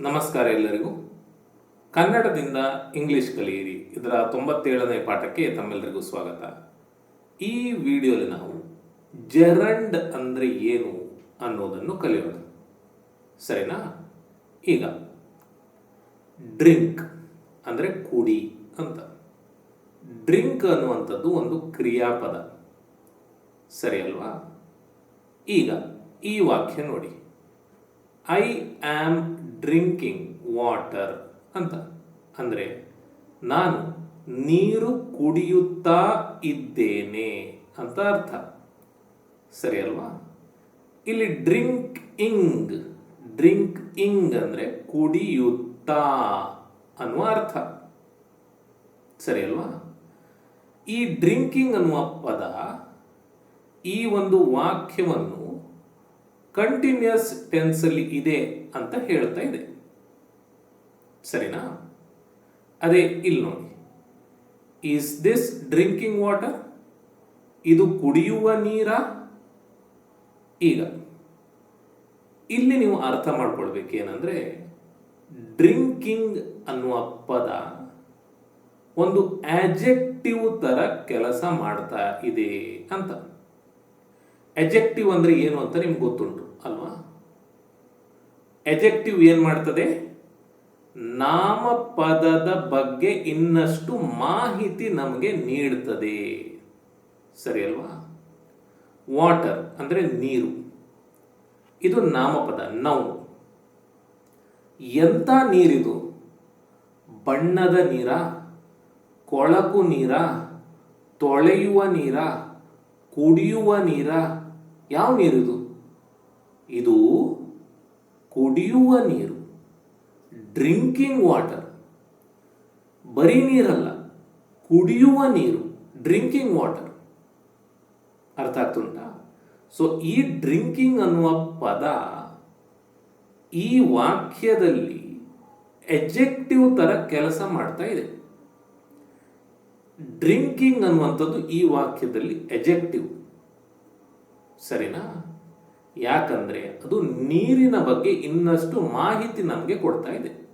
ನಮಸ್ಕಾರ ಎಲ್ಲರಿಗೂ. ಕನ್ನಡದಿಂದ ಇಂಗ್ಲಿಷ್ ಕಲಿಯಿರಿ. ಇದರ ತೊಂಬತ್ತೇಳನೇ ಪಾಠಕ್ಕೆ ತಮ್ಮೆಲ್ಲರಿಗೂ ಸ್ವಾಗತ. ಈ ವಿಡಿಯೋಲಿ ನಾವು ಜೆರಂಡ್ ಅಂದರೆ ಏನು ಅನ್ನೋದನ್ನು ಕಲಿಯೋಣ. ಸರಿನಾ? ಈಗ ಡ್ರಿಂಕ್ ಅಂದರೆ ಕುಡಿ ಅಂತ. ಡ್ರಿಂಕ್ ಅನ್ನುವಂಥದ್ದು ಒಂದು ಕ್ರಿಯಾಪದ. ಸರಿ ಅಲ್ವಾ? ಈಗ ಈ ವಾಕ್ಯ ನೋಡಿ. ಐ ಆಮ್ ಡ್ರಿಂಕಿಂಗ್ ವಾಟರ್ ಅಂತ. ಅಂದರೆ ನಾನು ನೀರು ಕುಡಿಯುತ್ತಾ ಇದ್ದೇನೆ ಅಂತ ಅರ್ಥ. ಸರಿ ಅಲ್ವಾ? ಇಲ್ಲಿ ಡ್ರಿಂಕ್ ಇಂಗ್ ಡ್ರಿಂಕ್ ಇಂಗ್ ಅಂದರೆ ಕುಡಿಯುತ್ತಾ ಅನ್ನುವ ಅರ್ಥ. ಸರಿ ಅಲ್ವಾ? ಈ ಡ್ರಿಂಕಿಂಗ್ ಅನ್ನುವ ಪದ ಈ ಒಂದು ವಾಕ್ಯವನ್ನು ಕಂಟಿನ್ಯೂಸ್ ಟೆನ್ಸಲ್ಲಿ ಇದೆ. ಅಂತ ಹೇಳ್ತಾ ಇದೆ. ಸರಿನಾ? ಅದೇ, ಇಲ್ಲಿ ನೋಡಿ. ಈಸ್ ದಿಸ್ ಡ್ರಿಂಕಿಂಗ್ ವಾಟರ್ ಇದು ಕುಡಿಯುವ ನೀರ? ಈಗ, ಇಲ್ಲಿ ನೀವು ಅರ್ಥ ಮಾಡ್ಕೊಳ್ಬೇಕೇನಂದ್ರೆ ಡ್ರಿಂಕಿಂಗ್ ಅನ್ನುವ ಪದ ಒಂದು ಆಜೆಕ್ಟಿವ್ ತರ ಕೆಲಸ ಮಾಡ್ತಾ ಇದೆ ಅಂತ. ಎಜೆಕ್ಟಿವ್ ಅಂದ್ರೆ ಏನು ಅಂತ ನಿಮ್ಗೆ ಗೊತ್ತುಂಟು. ಎಜೆಕ್ಟಿವ್ ಏನು ಮಾಡ್ತದೆ? ನಾಮಪದದ ಬಗ್ಗೆ ಇನ್ನಷ್ಟು ಮಾಹಿತಿ ನಮಗೆ ನೀಡ್ತದೆ. ಸರಿ ಅಲ್ವಾ? ವಾಟರ್ ಅಂದರೆ ನೀರು. ಇದು ನಾಮಪದ ನೌ ಎಂಥ ನೀರಿದು? ಬಣ್ಣದ ನೀರ, ಕೊಳಕು ನೀರ, ತೊಳೆಯುವ ನೀರ, ಕುಡಿಯುವ ನೀರ, ಯಾವ ನೀರಿದು? ಇದು ಕುಡಿಯುವ ನೀರು ಡ್ರಿಂಕಿಂಗ್ ವಾಟರ್ ಬರೀ ನೀರಲ್ಲ, ಕುಡಿಯುವ ನೀರು ಡ್ರಿಂಕಿಂಗ್ ವಾಟರ್ ಅರ್ಥ ಆಗ್ತುಂಟಾ? ಸೊ ಈ ಡ್ರಿಂಕಿಂಗ್ ಅನ್ನುವ ಪದ ಈ ವಾಕ್ಯದಲ್ಲಿ ಎಜೆಕ್ಟಿವ್ ತರ ಕೆಲಸ ಮಾಡ್ತಾ ಇದೆ. ಡ್ರಿಂಕಿಂಗ್ ಅನ್ನುವಂಥದ್ದು ಈ ವಾಕ್ಯದಲ್ಲಿ ಎಜೆಕ್ಟಿವ್ ಸರಿನಾ? ಯಾಕಂದ್ರೆ ಅದು ನೀರಿನ ಬಗ್ಗೆ ಇನ್ನಷ್ಟು ಮಾಹಿತಿ ನಮಗೆ ಕೊಡ್ತಾ ಇದೆ.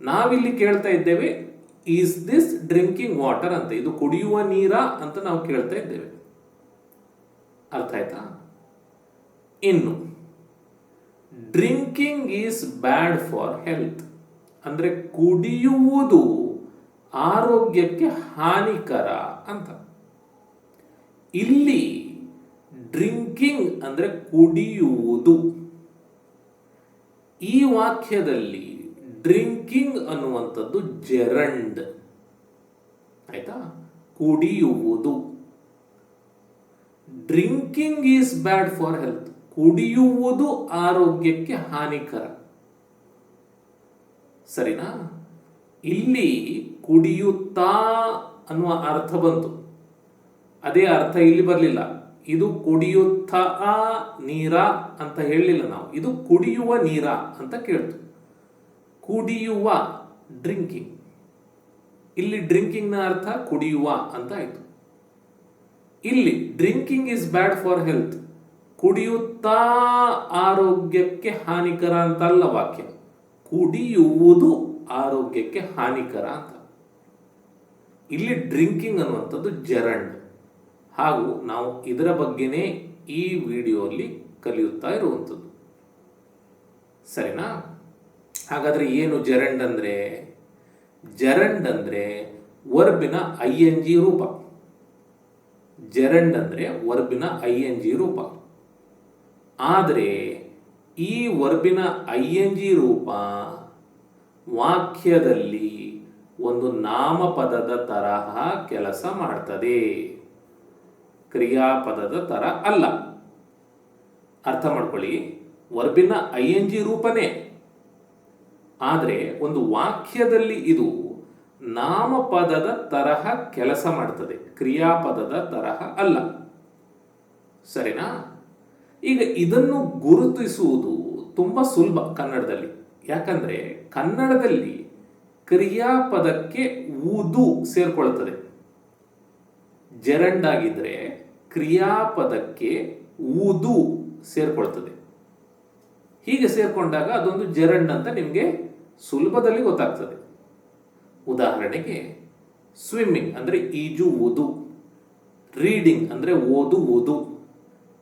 ನಾವಿಲ್ಲಿ ಕೇಳ್ತಾ ಇದ್ದೇವೆ ಈಸ್ ದಿಸ್ ಡ್ರಿಂಕಿಂಗ್ ವಾಟರ್ ಅಂತ, ಇದು ಕುಡಿಯುವ ನೀರಾ? ಅಂತ ನಾವು ಕೇಳ್ತಾ ಇದ್ದೇವೆ. ಅರ್ಥ ಆಯ್ತಾ? ಇನ್ನು drinking is bad for health ಅಂದ್ರೆ ಕುಡಿಯುವುದು ಆರೋಗ್ಯಕ್ಕೆ ಹಾನಿಕರ ಅಂತ. ಇಲ್ಲಿ ಡ್ರಿಂಕಿಂಗ್ ಅಂದರೆ ಕುಡಿಯುವುದು. ಈ ವಾಕ್ಯದಲ್ಲಿ ಡ್ರಿಂಕಿಂಗ್ ಅನ್ನುವಂಥದ್ದು ಜೆರಂಡ್. ಆಯ್ತಾ? ಕುಡಿಯುವುದು. Drinking is bad for health. ಕುಡಿಯುವುದು ಆರೋಗ್ಯಕ್ಕೆ ಹಾನಿಕರ. ಸರಿನಾ? ಇಲ್ಲಿ ಕುಡಿಯುತ್ತಾ ಅನ್ನುವ ಅರ್ಥ ಬಂತು. ಅದೇ ಅರ್ಥ ಇಲ್ಲಿ ಬರಲಿಲ್ಲ. ಇದು ಕುಡಿಯುತ್ತಾ ನೀರ ಅಂತ ಹೇಳಲಿಲ್ಲ ನಾವು. ಇದು ಕುಡಿಯುವ ನೀರ ಅಂತ ಕೇಳ್ತು. ಕುಡಿಯುವ ಡ್ರಿಂಕಿಂಗ್ ಇಲ್ಲಿ ಡ್ರಿಂಕಿಂಗ್ನ ಅರ್ಥ ಕುಡಿಯುವ ಅಂತ ಆಯ್ತು. ಇಲ್ಲಿ drinking is bad for health ಕುಡಿಯುತ್ತಾ ಆರೋಗ್ಯಕ್ಕೆ ಹಾನಿಕರ ಅಂತಲ್ಲ ವಾಕ್ಯ. ಕುಡಿಯುವುದು ಆರೋಗ್ಯಕ್ಕೆ ಹಾನಿಕರ ಅಂತ. ಇಲ್ಲಿ ಡ್ರಿಂಕಿಂಗ್ ಅನ್ನುವಂಥದ್ದು ಜರಂಡ್ ಹಾಗೂ ನಾವು ಇದರ ಬಗ್ಗೆನೇ ಈ ವಿಡಿಯೋಲಿ ಕಲಿಯುತ್ತಾ ಇರುವಂಥದ್ದು. ಸರಿನಾ? ಹಾಗಾದರೆ ಏನು ಜರಂಡ್ ಅಂದರೆ? ಜರಂಡ್ ಅಂದರೆ ವರ್ಬಿನ ಐ ಎನ್ ಜಿ ರೂಪ. ಜರಂಡ್ ಅಂದರೆ ವರ್ಬಿನ ಐ ಎನ್ ಜಿ ರೂಪ. ಆದರೆ ಈ ವರ್ಬಿನ ಐ ಎನ್ ಜಿ ರೂಪ ವಾಕ್ಯದಲ್ಲಿ ಒಂದು ನಾಮಪದದ ತರಹ ಕೆಲಸ ಮಾಡ್ತದೆ. ಕ್ರಿಯಾಪದದ ತರ ಅಲ್ಲ. ಅರ್ಥ ಮಾಡ್ಕೊಳ್ಳಿ. ವರ್ಬಿನ ಐ ಎನ್ ಜಿ ರೂಪನೇ. ಆದರೆ ಒಂದು ವಾಕ್ಯದಲ್ಲಿ ಇದು ನಾಮಪದದ ತರಹ ಕೆಲಸ ಮಾಡ್ತದೆ. ಕ್ರಿಯಾಪದದ ತರಹ ಅಲ್ಲ. ಸರಿನಾ? ಈಗ ಇದನ್ನು ಗುರುತಿಸುವುದು ತುಂಬ ಸುಲಭ ಕನ್ನಡದಲ್ಲಿ. ಯಾಕಂದ್ರೆ ಕನ್ನಡದಲ್ಲಿ ಕ್ರಿಯಾಪದಕ್ಕೆ ಊದು ಸೇರ್ಕೊಳ್ತದೆ. ಜೆರಂಡ್ ಆಗಿದ್ರೆ ಕ್ರಿಯಾಪದಕ್ಕೆ ಊದು ಸೇರ್ಕೊಳ್ತದೆ. ಹೀಗೆ ಸೇರ್ಕೊಂಡಾಗ ಅದೊಂದು ಜೆರಂಡ್ ಅಂತ ನಿಮಗೆ ಸುಲಭದಲ್ಲಿ ಗೊತ್ತಾಗ್ತದೆ. ಉದಾಹರಣೆಗೆ ಸ್ವಿಮ್ಮಿಂಗ್ ಅಂದರೆ ಈಜುವುದು ರೀಡಿಂಗ್ ಅಂದರೆ ಓದುವುದು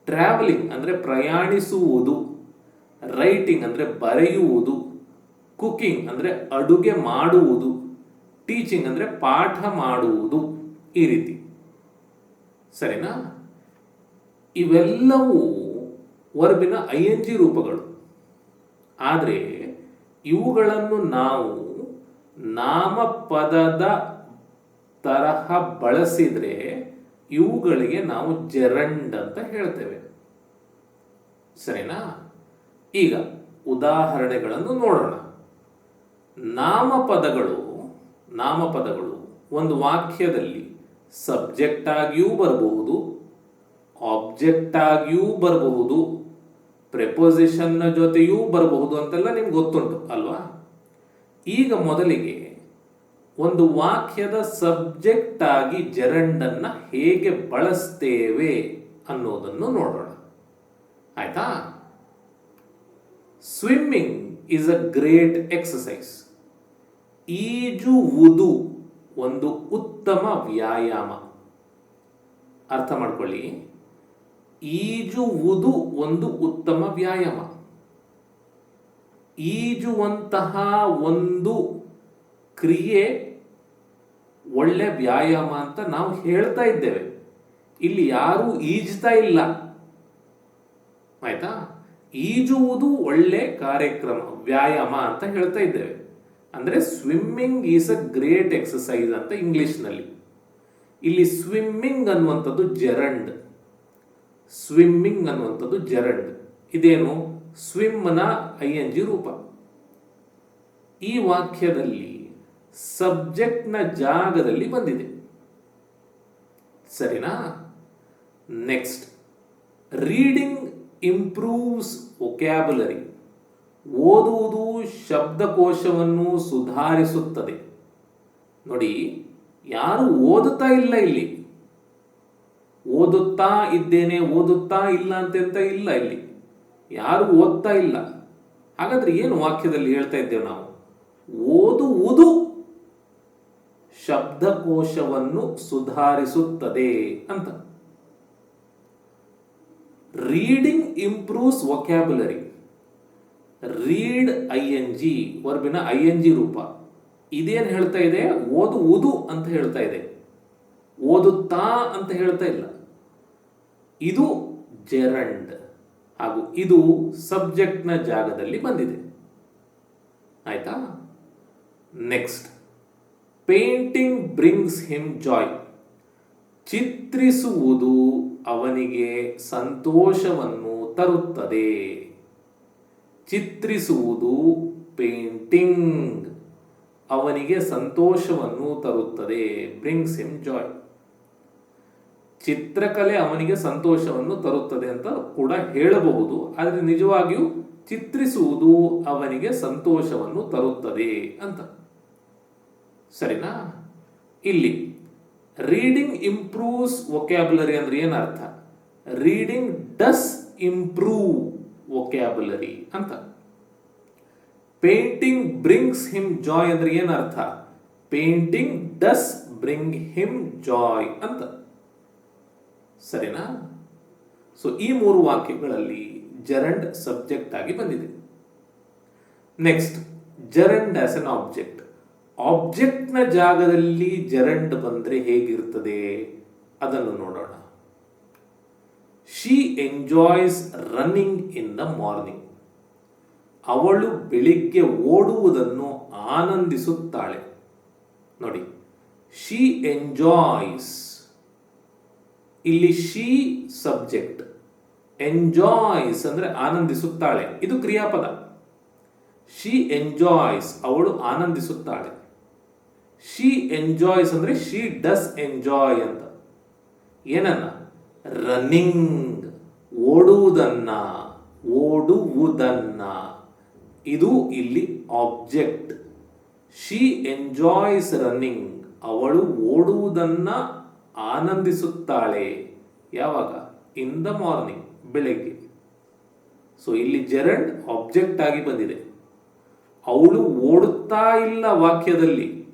ಟ್ರಾವೆಲಿಂಗ್ ಅಂದರೆ ಪ್ರಯಾಣಿಸುವುದು. ರೈಟಿಂಗ್ ಅಂದರೆ ಬರೆಯುವುದು. ಕುಕಿಂಗ್ ಅಂದರೆ ಅಡುಗೆ ಮಾಡುವುದು. ಟೀಚಿಂಗ್ ಅಂದರೆ ಪಾಠ ಮಾಡುವುದು. ಈ ರೀತಿ. ಸರಿನಾ? ಇವೆಲ್ಲವೂ ವರ್ಬಿನ ಐ ಎನ್ ಜಿ ರೂಪಗಳು. ಆದರೆ ಇವುಗಳನ್ನು ನಾವು ನಾಮಪದದ ತರಹ ಬಳಸಿದರೆ ಇವುಗಳಿಗೆ ನಾವು ಜರಂಡ್ ಅಂತ ಹೇಳ್ತೇವೆ. ಸರಿನಾ? ಈಗ ಉದಾಹರಣೆಗಳನ್ನು ನೋಡೋಣ. ನಾಮಪದಗಳು ನಾಮಪದಗಳು ಒಂದು ವಾಕ್ಯದಲ್ಲಿ ಸಬ್ಜೆಕ್ಟ್ ಆಗಿಯೂ ಬರಬಹುದು ಆಬ್ಜೆಕ್ಟ್ ಆಗಿಯೂ ಬರಬಹುದು, ಪ್ರೆಪೊಸಿಷನ್ನ ಜೊತೆಯೂ ಬರಬಹುದು ಅಂತೆಲ್ಲ ನಿಮ್ಗೆ ಗೊತ್ತುಂಟು, ಅಲ್ವಾ? ಈಗ ಮೊದಲಿಗೆ ಒಂದು ವಾಕ್ಯದ ಸಬ್ಜೆಕ್ಟ್ ಆಗಿ ಜರಂಡನ್ನ ಹೇಗೆ ಬಳಸ್ತೇವೆ ಅನ್ನೋದನ್ನು ನೋಡೋಣ. ಆಯ್ತಾ? Swimming is a great exercise ಈಜುವುದು ಒಂದು ಉತ್ತಮ ವ್ಯಾಯಾಮ. ಅರ್ಥ ಮಾಡ್ಕೊಳ್ಳಿ. ಈಜುವುದು ಒಂದು ಉತ್ತಮ ವ್ಯಾಯಾಮ. ಈಜುವಂತಹ ಒಂದು ಕ್ರಿಯೆ ಒಳ್ಳೆ ವ್ಯಾಯಾಮ ಅಂತ ನಾವು ಹೇಳ್ತಾ ಇದ್ದೇವೆ. ಇಲ್ಲಿ ಯಾರೂ ಈಜ್ತಾ ಇಲ್ಲ. ಆಯ್ತಾ? ಈಜುವುದು ಒಳ್ಳೆ ಕಾರ್ಯಕ್ರಮ, ವ್ಯಾಯಾಮ ಅಂತ ಹೇಳ್ತಾ ಇದ್ದೇವೆ. ಅಂದ್ರೆ swimming is a great exercise ಅಂತ ಇಂಗ್ಲೀಷ್ನಲ್ಲಿ. ಇಲ್ಲಿ ಸ್ವಿಮ್ಮಿಂಗ್ ಅನ್ನುವಂಥದ್ದು ಜರಂಡ್ ಸ್ವಿಮ್ಮಿಂಗ್ ಅನ್ನುವಂಥದ್ದು ಜರಂಡ್ ಇದೇನು? ಸ್ವಿಮ್ನ ಐ ಎನ್ ಜಿ ರೂಪ. ಈ ವಾಕ್ಯದಲ್ಲಿ ಸಬ್ಜೆಕ್ಟ್ನ ಜಾಗದಲ್ಲಿ ಬಂದಿದೆ. ಸರಿನಾ? ನೆಕ್ಸ್ಟ್ ರೀಡಿಂಗ್ ಇಂಪ್ರೂವ್ಸ್ ಒಕ್ಯಾಬುಲರಿ ಓದುವುದು ಶಬ್ದಕೋಶವನ್ನು ಸುಧಾರಿಸುತ್ತದೆ. ನೋಡಿ, ಯಾರು ಓದುತ್ತಾ ಇಲ್ಲ ಇಲ್ಲಿ? ಓದುತ್ತಾ ಇದ್ದೇನೆ, ಓದುತ್ತಾ ಇಲ್ಲ ಅಂತ ಇಲ್ಲ ಇಲ್ಲಿ. ಯಾರು ಓದ್ತಾ ಇಲ್ಲ? ಹಾಗಾದ್ರೆ ಏನು ವಾಕ್ಯದಲ್ಲಿ ಹೇಳ್ತಾ ಇದ್ದೇವೆ ನಾವು? ಓದುವುದು ಶಬ್ದಕೋಶವನ್ನು ಸುಧಾರಿಸುತ್ತದೆ ಅಂತ. Reading improves vocabulary read I N G, ವರ್ಬಿನ I N G ರೂಪ. ಇದೇನು ಹೇಳ್ತಾ ಇದೆ? ಓದುವುದು ಅಂತ ಹೇಳ್ತಾ ಇದೆ. ಓದುತ್ತಾ ಅಂತ ಹೇಳ್ತಾ ಇಲ್ಲ. ಇದು ಜೆರಂಡ್. ಹಾಗೂ ಇದು ಸಬ್ಜೆಕ್ಟ್ನ ಜಾಗದಲ್ಲಿ ಬಂದಿದೆ. ಆಯ್ತಾ? Next. Painting brings him joy. ಚಿತ್ರಿಸುವುದು ಅವನಿಗೆ ಸಂತೋಷವನ್ನು ತರುತ್ತದೆ. ಚಿತ್ರಿಸುವುದು ಪೇಂಟಿಂಗ್. ಅವನಿಗೆ ಸಂತೋಷವನ್ನು ತರುತ್ತದೆ. Brings him joy. ಚಿತ್ರಕಲೆ ಅವನಿಗೆ ಸಂತೋಷವನ್ನು ತರುತ್ತದೆ ಅಂತ ಕೂಡ ಹೇಳಬಹುದು. ಆದರೆ ನಿಜವಾಗಿಯೂ ಚಿತ್ರಿಸುವುದು ಅವನಿಗೆ ಸಂತೋಷವನ್ನು ತರುತ್ತದೆ ಅಂತ. ಸರಿನಾ? ಇಲ್ಲಿ. ರೀಡಿಂಗ್ ಇಂಪ್ರೂವ್ಸ್ ವೊಕ್ಯಾಬುಲರಿ ಅಂದ್ರೆ ಏನರ್ಥ ರೀಡಿಂಗ್ ಡಸ್ ಇಂಪ್ರೂವ್. ವೊಕ್ಯಾಬುಲರಿ ಅಂತ. ಪೇಂಟಿಂಗ್ ಬ್ರಿಂಗ್ಸ್ ಹಿಮ್ ಜಾಯ್ ಅಂದ್ರೆ ಏನರ್ಥ painting does bring him joy ಅಂತ. ಸರಿನಾ? ಸೊ ಈ ಮೂರು ವಾಕ್ಯಗಳಲ್ಲಿ ಜರಂಡ್ ಸಬ್ಜೆಕ್ಟ್ ಆಗಿ ಬಂದಿದೆ. Next gerund as an object ಆಬ್ಜೆಕ್ಟ್ನ ಜಾಗದಲ್ಲಿ ಜರಂಡ್ ಬಂದರೆ ಹೇಗಿರ್ತದೆ? ಅದನ್ನು ನೋಡೋಣ. She enjoys running in the morning ಅವಳು ಬೆಳಿಗ್ಗೆ ಓಡುವುದನ್ನು ಆನಂದಿಸುತ್ತಾಳೆ. ನೋಡಿ ಶಿ ಎಂಜಾಯ್ಸ್ ಇಲ್ಲಿ ಶಿ ಸಬ್ಜೆಕ್ಟ್ ಎಂಜಾಯ್ಸ್ ಅಂದ್ರೆ ಆನಂದಿಸುತ್ತಾಳೆ. ಇದು ಕ್ರಿಯಾಪದ. ಶಿ ಎಂಜಾಯ್ಸ್ ಅವಳು ಆನಂದಿಸುತ್ತಾಳೆ. ಶಿ ಎಂಜಾಯ್ಸ್ ಅಂದ್ರೆ ಶಿ ಡಸ್ ಎಂಜಾಯ್ ಅಂತ. ಏನನ್ನ? ರನ್ನಿಂಗ್ ಓಡುವುದನ್ನ ಓಡುವುದನ್ನ. ಇದು ಇಲ್ಲಿ ಆಬ್ಜೆಕ್ಟ್. She enjoys running. ಅವಳು ಓಡುವುದನ್ನ ಆನಂದಿಸುತ್ತಾಳೆ. ಯಾವಾಗ? ಇನ್ ದ ಮಾರ್ನಿಂಗ್, ಬೆಳಗ್ಗೆ. ಸೊ, ಇಲ್ಲಿ ಜೆರಂಡ್ ಆಬ್ಜೆಕ್ಟ್ ಆಗಿ ಬಂದಿದೆ. ಅವಳು ಓಡುತ್ತಾ ಇಲ್ಲ ವಾಕ್ಯದಲ್ಲಿ.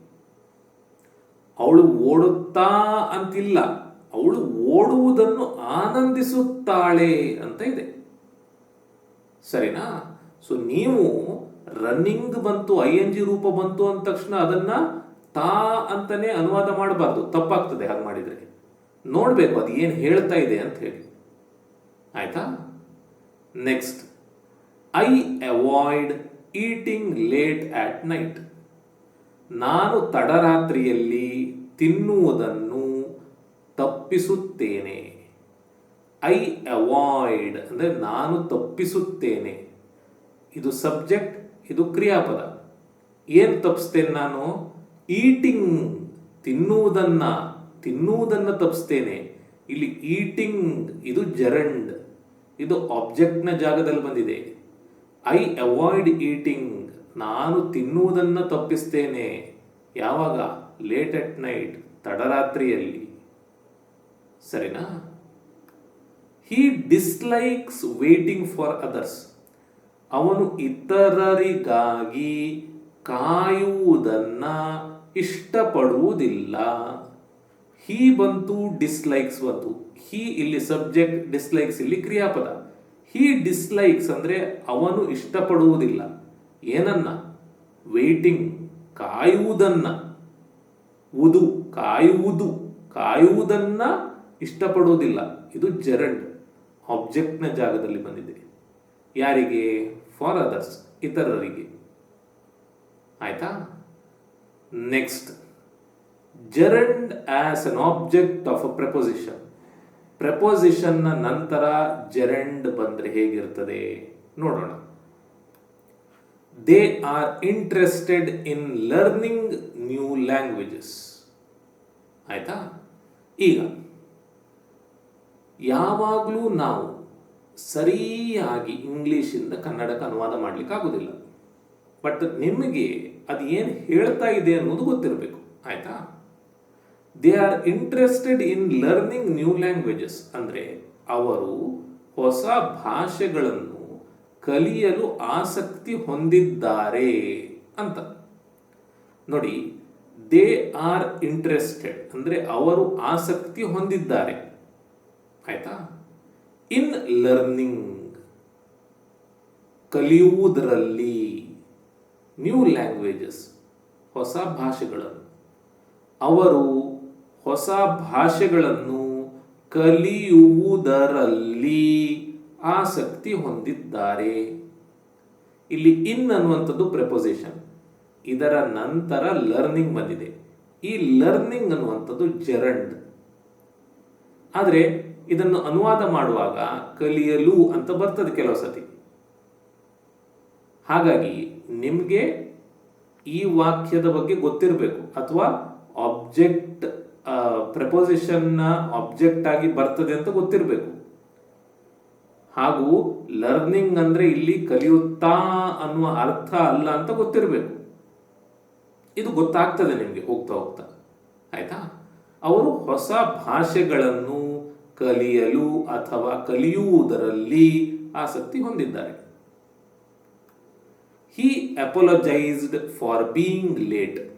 ಅವಳು ಓಡುತ್ತಾ ಅಂತಿಲ್ಲ. ಅವಳು ಓಡುವುದನ್ನು ಆನಂದಿಸುತ್ತಾಳೆ ಅಂತ ಇದೆ. ಸರಿನಾ? ಸೊ ನೀವು ರನ್ನಿಂಗ್ ಬಂತು ಐ ಎನ್ ಜಿ ರೂಪ ಬಂತು ಅಂದ ತಕ್ಷಣ ಅದನ್ನ ತಾ ಅಂತಾನೆ ಅನುವಾದ ಮಾಡಬಾರ್ದು. ತಪ್ಪಾಗ್ತದೆ ಹಾಗೆ ಮಾಡಿದ್ರೆ. ನೋಡ್ಬೇಕು, ಅದು ಏನು ಹೇಳ್ತಾ ಇದೆ ಅಂತ ಹೇಳಿ. ಆಯ್ತಾ? Next I avoid eating late at night ನಾನು ತಡರಾತ್ರಿಯಲ್ಲಿ ತಿನ್ನುವುದನ್ನು ತಪ್ಪಿಸುತ್ತೇನೆ. ಐ ಅವಾಯ್ಡ್ ಅಂದರೆ ನಾನು ತಪ್ಪಿಸುತ್ತೇನೆ. ಇದು ಸಬ್ಜೆಕ್ಟ್, ಇದು ಕ್ರಿಯಾಪದ. ಏನು ತಪ್ಪಿಸ್ತೇನೆ ನಾನು? ಈಟಿಂಗ್, ತಿನ್ನುವುದನ್ನು ತಿನ್ನುವುದನ್ನು ತಪ್ಪಿಸ್ತೇನೆ ಇಲ್ಲಿ ಈಟಿಂಗ್, ಇದು ಜರಂಡ್ ಇದು ಆಬ್ಜೆಕ್ಟ್ನ ಜಾಗದಲ್ಲಿ ಬಂದಿದೆ. ಐ ಅವಾಯ್ಡ್ ಈಟಿಂಗ್ ನಾನು ತಿನ್ನುವುದನ್ನು ತಪ್ಪಿಸ್ತೇನೆ. ಯಾವಾಗ? ಲೇಟ್ ಅಟ್ ನೈಟ್ ತಡರಾತ್ರಿಯಲ್ಲಿ. ಸರಿನಾ? He dislikes waiting for others ಅವನು ಇತರರಿಗಾಗಿ ಕಾಯುವುದನ್ನು ಇಷ್ಟಪಡುವುದಿಲ್ಲ. ಹೀ ಬಂತು ಡಿಸ್ಲೈಕ್ಸ್ ಬಂತು. ಹೀ ಇಲ್ಲಿ ಸಬ್ಜೆಕ್ಟ್ ಡಿಸ್ಲೈಕ್ಸ್ ಇಲ್ಲಿ ಕ್ರಿಯಾಪದ. ಹೀ ಡಿಸ್ಲೈಕ್ಸ್ ಅಂದರೆ ಅವನು ಇಷ್ಟಪಡುವುದಿಲ್ಲ. ಏನನ್ನ? ವೇಟಿಂಗ್ ಕಾಯುವುದನ್ನು. ಉದು, ಕಾಯುವುದು, ಕಾಯುವುದನ್ನ ಇಷ್ಟಪಡುವುದಿಲ್ಲ. ಇದು ಜರಂಡ್ ಆಬ್ಜೆಕ್ಟ್ನ ಜಾಗದಲ್ಲಿ ಬಂದಿದೆ. ಯಾರಿಗೆ? ಫಾರ್ ಅದರ್ಸ್ ಇತರರಿಗೆ. ಆಯ್ತಾ? Next gerund as an object of a preposition ಪ್ರಪೋಸಿಷನ್ನ ನಂತರ ಜೆರಂಡ್ ಬಂದರೆ ಹೇಗಿರ್ತದೆ? ನೋಡೋಣ. They are interested in learning new languages ಆಯ್ತಾ? ಈಗ. ಯಾವಾಗಲೂ ನಾವು ಸರಿಯಾಗಿ ಇಂಗ್ಲೀಷಿಂದ ಕನ್ನಡಕ್ಕೆ ಅನುವಾದ ಮಾಡ್ಲಿಕ್ಕೆ ಆಗೋದಿಲ್ಲ ಬಟ್ ನಿಮಗೆ ಅದು ಏನು ಹೇಳ್ತಾ ಇದೆ ಅನ್ನೋದು ಗೊತ್ತಿರಬೇಕು, ಆಯಿತಾ? They are interested in learning new languages ಅಂದರೆ ಅವರು ಹೊಸ ಭಾಷೆಗಳನ್ನು ಕಲಿಯಲು ಆಸಕ್ತಿ ಹೊಂದಿದ್ದಾರೆ ಅಂತ. ನೋಡಿ ದೇ ಆರ್ ಇಂಟ್ರೆಸ್ಟೆಡ್ ಅಂದರೆ ಅವರು ಆಸಕ್ತಿ ಹೊಂದಿದ್ದಾರೆ. ಆಯ್ತಾ ಇನ್ ಲರ್ನಿಂಗ್ ಕಲಿಯುವುದರಲ್ಲಿ ನ್ಯೂ ಲ್ಯಾಂಗ್ವೇಜಸ್ ಹೊಸ ಭಾಷೆಗಳನ್ನು. ಅವರು ಹೊಸ ಭಾಷೆಗಳನ್ನು ಕಲಿಯುವುದರಲ್ಲಿ ಆಸಕ್ತಿ ಹೊಂದಿದ್ದಾರೆ. ಇಲ್ಲಿ ಇನ್ ಅನ್ನುವಂಥದ್ದು ಪ್ರೆಪೊಸಿಷನ್ ಇದರ ನಂತರ ಲರ್ನಿಂಗ್ ಬಂದಿದೆ. ಈ ಲರ್ನಿಂಗ್ ಅನ್ನುವಂಥದ್ದು ಜರಂಡ್ ಆದರೆ ಇದನ್ನು ಅನುವಾದ ಮಾಡುವಾಗ ಕಲಿಯಲು ಅಂತ ಬರ್ತದೆ ಕೆಲವು ಸತಿ. ಹಾಗಾಗಿ ನಿಮಗೆ ಈ ವಾಕ್ಯದ ಬಗ್ಗೆ ಗೊತ್ತಿರಬೇಕು ಅಥವಾ ಆಬ್ಜೆಕ್ಟ್ ಪ್ರಪೋಸಿಷನ್ನ ಆಬ್ಜೆಕ್ಟ್ ಆಗಿ ಬರ್ತದೆ ಅಂತ ಗೊತ್ತಿರಬೇಕು. ಹಾಗೂ ಲರ್ನಿಂಗ್ ಅಂದ್ರೆ ಇಲ್ಲಿ ಕಲಿಯುತ್ತಾ ಅನ್ನುವ ಅರ್ಥ ಅಲ್ಲ ಅಂತ ಗೊತ್ತಿರಬೇಕು. ಇದು ಗೊತ್ತಾಗ್ತದೆ ನಿಮಗೆ ಹೋಗ್ತಾ ಹೋಗ್ತಾ. ಆಯ್ತಾ? ಅವರು ಹೊಸ ಭಾಷೆಗಳನ್ನು ಕಲಿಯಲು ಅಥವಾ ಕಲಿಯುವುದರಲ್ಲಿ ಆಸಕ್ತಿ ಹೊಂದಿದ್ದಾರೆ. He apologised for being late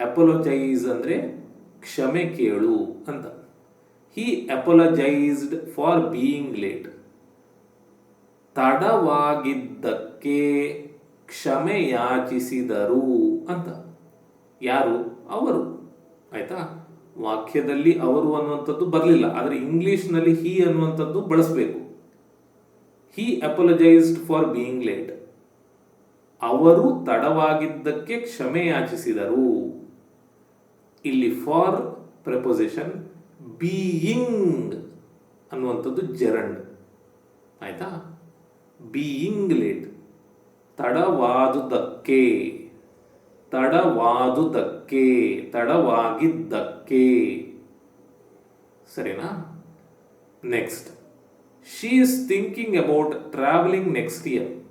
apologise ಅಂದ್ರೆ ಕ್ಷಮೆ ಕೇಳು ಅಂತ. He apologised for being late ತಡವಾಗಿದ್ದಕ್ಕೆ ಕ್ಷಮೆ ಯಾಚಿಸಿದರು ಅಂತ. ಯಾರು? ಅವರು. ಆಯ್ತಾ? ವಾಕ್ಯದಲ್ಲಿ ಅವರು ಅನ್ನುವಂಥದ್ದು ಬರಲಿಲ್ಲ. ಆದರೆ ಇಂಗ್ಲಿಷ್ನಲ್ಲಿ ಹಿ ಅನ್ನುವಂಥದ್ದು ಬಳಸಬೇಕು. He apologised for being late. ಅವರು ತಡವಾಗಿದ್ದಕ್ಕೆ ಕ್ಷಮೆ ಯಾಚಿಸಿದರು. ಇಲ್ಲಿ ಫಾರ್ ಪ್ರಪೋಸಿಷನ್, ಬೀಯಿಂಗ್ ಅನ್ನುವಂಥದ್ದು ಜರಂಡ್. ಆಯ್ತಾ? Being late. ತಡವಾದುದಕ್ಕೆ ತಡವಾದುದಕ್ಕೆ ತಡವಾಗಿದ್ದಕ್ಕೆ. ಸರಿನಾ? Next she is thinking about travelling next year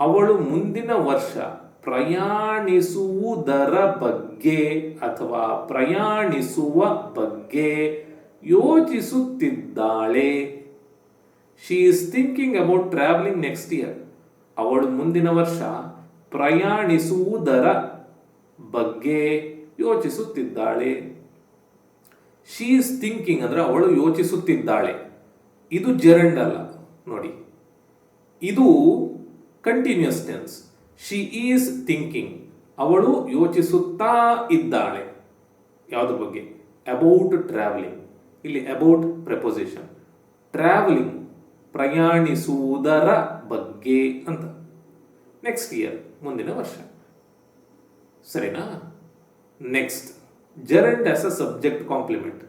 ಅವಳು ಮುಂದಿನ ವರ್ಷ ಪ್ರಯಾಣಿಸುವುದರ ಬಗ್ಗೆ ಅಥವಾ ಪ್ರಯಾಣಿಸುವ ಬಗ್ಗೆ ಯೋಚಿಸುತ್ತಿದ್ದಾಳೆ. She is thinking about travelling next year ಅವಳು ಮುಂದಿನ ವರ್ಷ ಪ್ರಯಾಣಿಸುವುದರ ಬಗ್ಗೆ ಯೋಚಿಸುತ್ತಿದ್ದಾಳೆ. ಶಿ ಈಸ್ ಥಿಂಕಿಂಗ್ ಅಂದರೆ ಅವಳು ಯೋಚಿಸುತ್ತಿದ್ದಾಳೆ. ಇದು ಜೆರಂಡ್ ಅಲ್ಲ, ನೋಡಿ. ಇದು continuous tense she is thinking ಅವಳು ಯೋಚಿಸುತ್ತಾ ಇದ್ದಾಳೆ. ಯಾವುದ್ರ ಬಗ್ಗೆ? ಅಬೌಟ್ ಟ್ರಾವೆಲಿಂಗ್ ಇಲ್ಲಿ ಅಬೌಟ್ ಪ್ರೆಪೊಸಿಷನ್ ಟ್ರಾವೆಲಿಂಗ್ ಪ್ರಯಾಣಿಸುವುದರ ಬಗ್ಗೆ ಅಂತ. ನೆಕ್ಸ್ಟ್ ಇಯರ್ ಮುಂದಿನ ವರ್ಷ. ಸರಿನಾ? Next gerund as a subject complement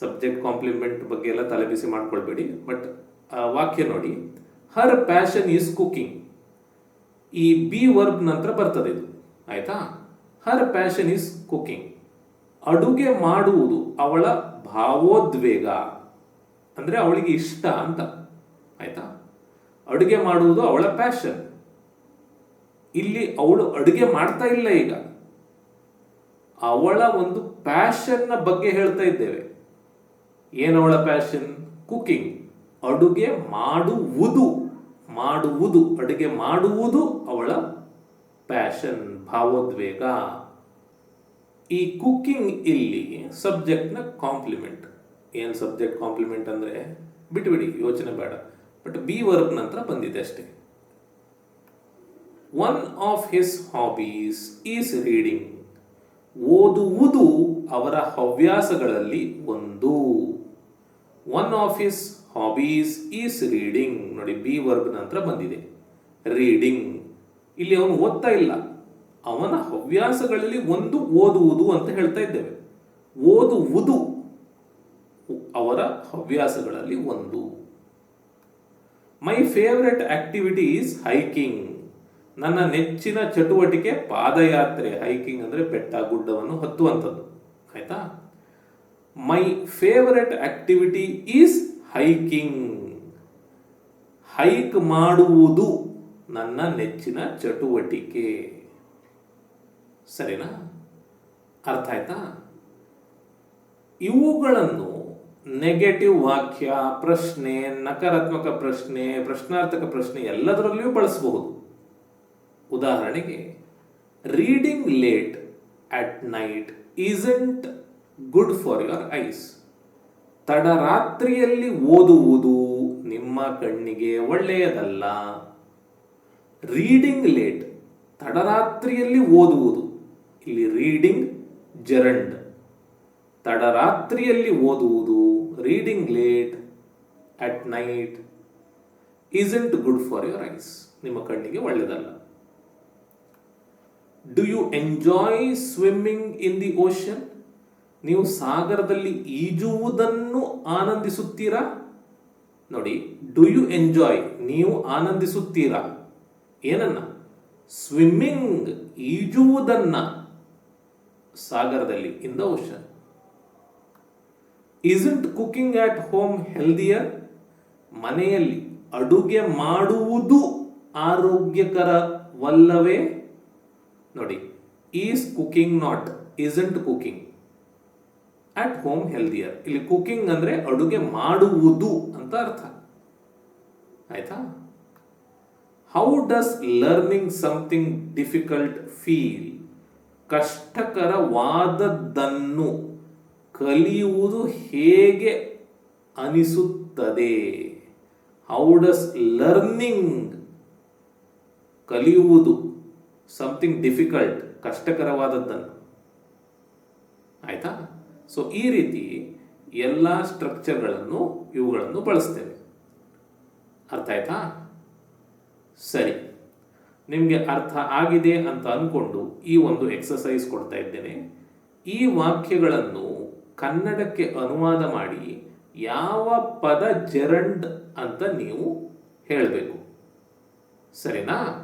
subject complement ಬಗ್ಗೆ ಎಲ್ಲ ತಲೆಬಿಸಿ ಮಾಡ್ಕೊಳ್ಬೇಡಿ ಬಟ್ ವಾಕ್ಯ ನೋಡಿ. ಹರ್ ಪ್ಯಾಷನ್ ಈಸ್ ಕುಕಿಂಗ್ ಈ ಬಿ ವರ್ಬ್ ನಂತರ ಬರ್ತದೆ ಇದು. ಆಯ್ತಾ? ಹರ್ ಪ್ಯಾಷನ್ ಈಸ್ ಕುಕಿಂಗ್ ಅಡುಗೆ ಮಾಡುವುದು ಅವಳ ಭಾವೋದ್ವೇಗ. ಅಂದರೆ ಅವಳಿಗೆ ಇಷ್ಟ ಅಂತ. ಆಯ್ತಾ? ಅಡುಗೆ ಮಾಡುವುದು ಅವಳ ಪ್ಯಾಷನ್ ಇಲ್ಲಿ ಅವಳು ಅಡುಗೆ ಮಾಡ್ತಾ ಇಲ್ಲ ಈಗ. ಅವಳ ಒಂದು ಪ್ಯಾಷನ್ನ ಬಗ್ಗೆ ಹೇಳ್ತಾ ಇದ್ದೇವೆ. ಏನು ಅವಳ ಪ್ಯಾಷನ್? ಕುಕಿಂಗ್. ಅಡುಗೆ ಮಾಡುವುದು. ಮಾಡುವುದು. ಅಡುಗೆ ಮಾಡುವುದು ಅವಳ ಪ್ಯಾಷನ್, ಭಾವೋದ್ವೇಗ. ಈ ಕುಕ್ಕಿಂಗ್ ಇಲ್ಲಿ ಸಬ್ಜೆಕ್ಟ್ನ ಕಾಂಪ್ಲಿಮೆಂಟ್. ಏನು ಸಬ್ಜೆಕ್ಟ್ ಕಾಂಪ್ಲಿಮೆಂಟ್ ಅಂದರೆ? ಬಿಟ್ಬಿಡಿ ಯೋಚನೆ ಬೇಡ. ಬಟ್ ಬಿ ವರ್ಕ್ ನಂತರ ಬಂದಿದೆ ಅಷ್ಟೇ. One of his hobbies is reading ಓದುವುದು ಅವರ ಹವ್ಯಾಸಗಳಲ್ಲಿ ಒಂದು. One of his hobbies is reading ನೋಡಿ ಬಿ ವರ್ಬ್ ನಂತರ ಬಂದಿದೆ. ರೀಡಿಂಗ್ ಇಲ್ಲಿ ಅವನು ಓದ್ತಾ ಇಲ್ಲ. ಅವನ ಹವ್ಯಾಸಗಳಲ್ಲಿ ಒಂದು ಓದುವುದು ಅಂತ ಹೇಳ್ತಾ ಇದ್ದೇವೆ. ಓದುವುದು ಅವರ ಹವ್ಯಾಸಗಳಲ್ಲಿ ಒಂದು. My favourite activity is hiking ನನ್ನ ನೆಚ್ಚಿನ ಚಟುವಟಿಕೆ ಪಾದಯಾತ್ರೆ ಹೈಕಿಂಗ್ ಅಂದರೆ ಬೆಟ್ಟ ಗುಡ್ಡವನ್ನು ಹತ್ತುವಂಥದ್ದು. ಆಯಿತಾ? My favourite activity is hiking hike ಮಾಡುವುದು ನನ್ನ ನೆಚ್ಚಿನ ಚಟುವಟಿಕೆ. ಸರಿನಾ? ಅರ್ಥ ಆಯ್ತಾ? ಇವುಗಳನ್ನು ನೆಗೆಟಿವ್ ವಾಕ್ಯ, ಪ್ರಶ್ನೆ, ನಕಾರಾತ್ಮಕ ಪ್ರಶ್ನೆ, ಪ್ರಶ್ನಾರ್ಥಕ ಪ್ರಶ್ನೆ ಎಲ್ಲದರಲ್ಲಿಯೂ ಬಳಸಬಹುದು. ಉದಾಹರಣೆಗೆ reading late at night isn't good for your eyes ತಡರಾತ್ರಿಯಲ್ಲಿ ಓದುವುದು ನಿಮ್ಮ ಕಣ್ಣಿಗೆ ಒಳ್ಳೆಯದಲ್ಲ. ರೀಡಿಂಗ್ ಲೇಟ್ ತಡರಾತ್ರಿಯಲ್ಲಿ ಓದುವುದು. ಇಲ್ಲಿ ರೀಡಿಂಗ್ ಜರಂಡ್ ತಡರಾತ್ರಿಯಲ್ಲಿ ಓದುವುದು reading late at night isn't good for your eyes ನಿಮ್ಮ ಕಣ್ಣಿಗೆ ಒಳ್ಳೆಯದಲ್ಲ. Do you enjoy swimming in the ocean ನೀವು ಸಾಗರದಲ್ಲಿ ಈಜುವುದನ್ನು ಆನಂದಿಸುತ್ತೀರಾ? ನೋಡಿ ಡು ಯು ಎಂಜಾಯ್ ನೀವು ಆನಂದಿಸುತ್ತೀರಾ? ಏನನ್ನ? ಸ್ವಿಮ್ಮಿಂಗ್ ಈಜುವುದನ್ನ ಸಾಗರದಲ್ಲಿ in the ocean isn't cooking at home healthier ಮನೆಯಲ್ಲಿ ಅಡುಗೆ ಮಾಡುವುದು ಆರೋಗ್ಯಕರವಲ್ಲವೇ? ನೋಡಿ is cooking not isn't cooking at home healthier ಇಲ್ಲಿ ಕುಕಿಂಗ್ ಅಂದ್ರೆ ಅಡುಗೆ ಮಾಡುವುದು ಅಂತ ಅರ್ಥ. ಆಯ್ತಾ? How does learning something difficult feel ಕಷ್ಟಕರವಾದದ್ದನ್ನು ಕಲಿಯುವುದು ಹೇಗೆ ಅನಿಸುತ್ತದೆ? ಹೌ ಡಸ್ ಲರ್ನಿಂಗ್ ಕಲಿಯುವುದು ಸಮಥಿಂಗ್ ಡಿಫಿಕಲ್ಟ್ ಕಷ್ಟಕರವಾದದ್ದನ್ನು. ಆಯ್ತಾ? ಸೊ ಈ ರೀತಿ ಎಲ್ಲ ಸ್ಟ್ರಕ್ಚರ್ಗಳನ್ನು ಇವುಗಳನ್ನು ಬಳಸ್ತೇವೆ. ಅರ್ಥ ಆಯ್ತಾ? ಸರಿ. ನಿಮಗೆ ಅರ್ಥ ಆಗಿದೆ ಅಂತ ಅಂದ್ಕೊಂಡು ಈ ಒಂದು ಎಕ್ಸಸೈಸ್ ಕೊಡ್ತಾ ಇದ್ದೇನೆ. ಈ ವಾಕ್ಯಗಳನ್ನು ಕನ್ನಡಕ್ಕೆ ಅನುವಾದ ಮಾಡಿ ಯಾವ ಪದ ಜರಂಡ್ ಅಂತ ನೀವು ಹೇಳಬೇಕು. ಸರಿನಾ?